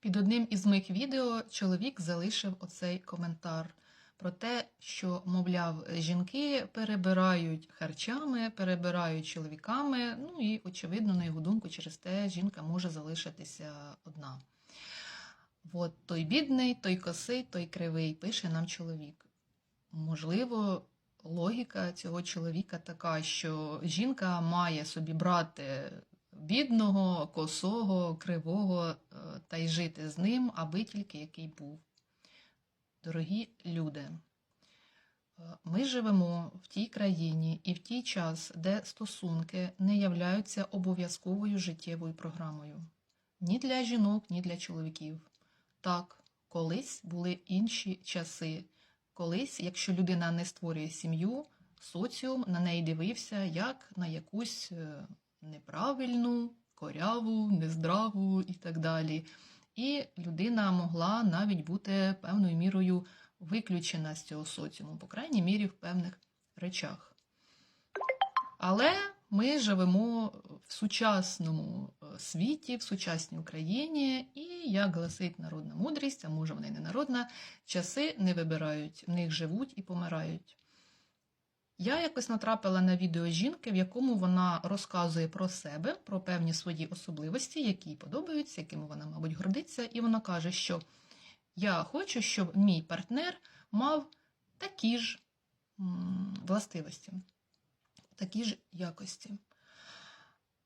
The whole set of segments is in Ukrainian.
Під одним із моїх відео чоловік залишив оцей коментар про те, що, мовляв, жінки перебирають харчами, перебирають чоловіками. Ну і, очевидно, на його думку, через те жінка може залишитися одна. От той бідний, той косий, той кривий, пише нам чоловік. Можливо, логіка цього чоловіка така, що жінка має собі брати бідного, косого, кривого та й жити з ним, аби тільки який був. Дорогі люди, е, ми живемо в тій країні і в тій час, де стосунки не являються обов'язковою життєвою програмою ні для жінок, ні для чоловіків. Так, колись були інші часи. Колись, якщо людина не створює сім'ю, соціум на неї дивився як на якусь е, неправильну, коряву, нездраву і так далі. І людина могла навіть бути певною мірою виключена з цього соціуму, по крайній мірі в певних речах. Але ми живемо в сучасному е, світі, в сучасній Україні, і, як гласить народна мудрість, а може вона й не народна, часи не вибирають, в них живуть і помирають. Я якось натрапила на відео жінки, в якому вона розказує про себе, про певні свої особливості, які їй подобаються, якими вона, мабуть, гордиться, і вона каже, що я хочу, щоб мій партнер мав такі ж властивості, такі ж якості.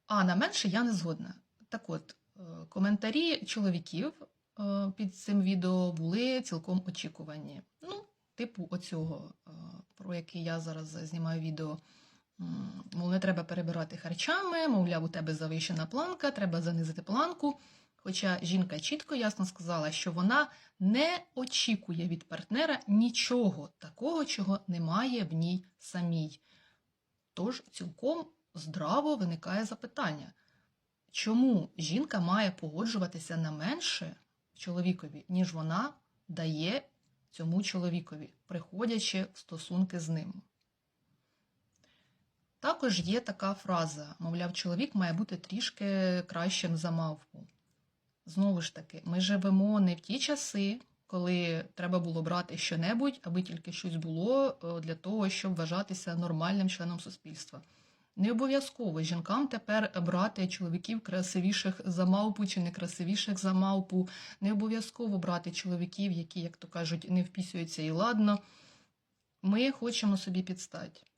А на менше я не згодна. Так от, е, коментарі чоловіків е, під цим відео були цілком очікувані. Ну, типу оцього, е, про який я зараз знімаю відео. Мов, не треба перебирати харчами, мовляв, у тебе завищена планка, треба занизити планку. Хоча жінка чітко ясно сказала, що вона не очікує від партнера нічого такого, чого немає в ній самій. Тож цілком здраво виникає запитання, чому жінка має погоджуватися на менше чоловікові, ніж вона дає цьому чоловікові, приходячи в стосунки з ним. Також є така фраза, мовляв, чоловік має бути трішки кращим за мавпу. Знову ж таки, ми живемо не в ті часи, коли треба було брати щонебудь, аби тільки щось було е, для того, щоб вважатися нормальним членом суспільства. Не обов'язково жінкам тепер брати чоловіків красивіших за мавпу чи некрасивіших за мавпу. Не обов'язково брати чоловіків, які, як то кажуть, не впісюються і ладно. Ми хочемо собі підстать.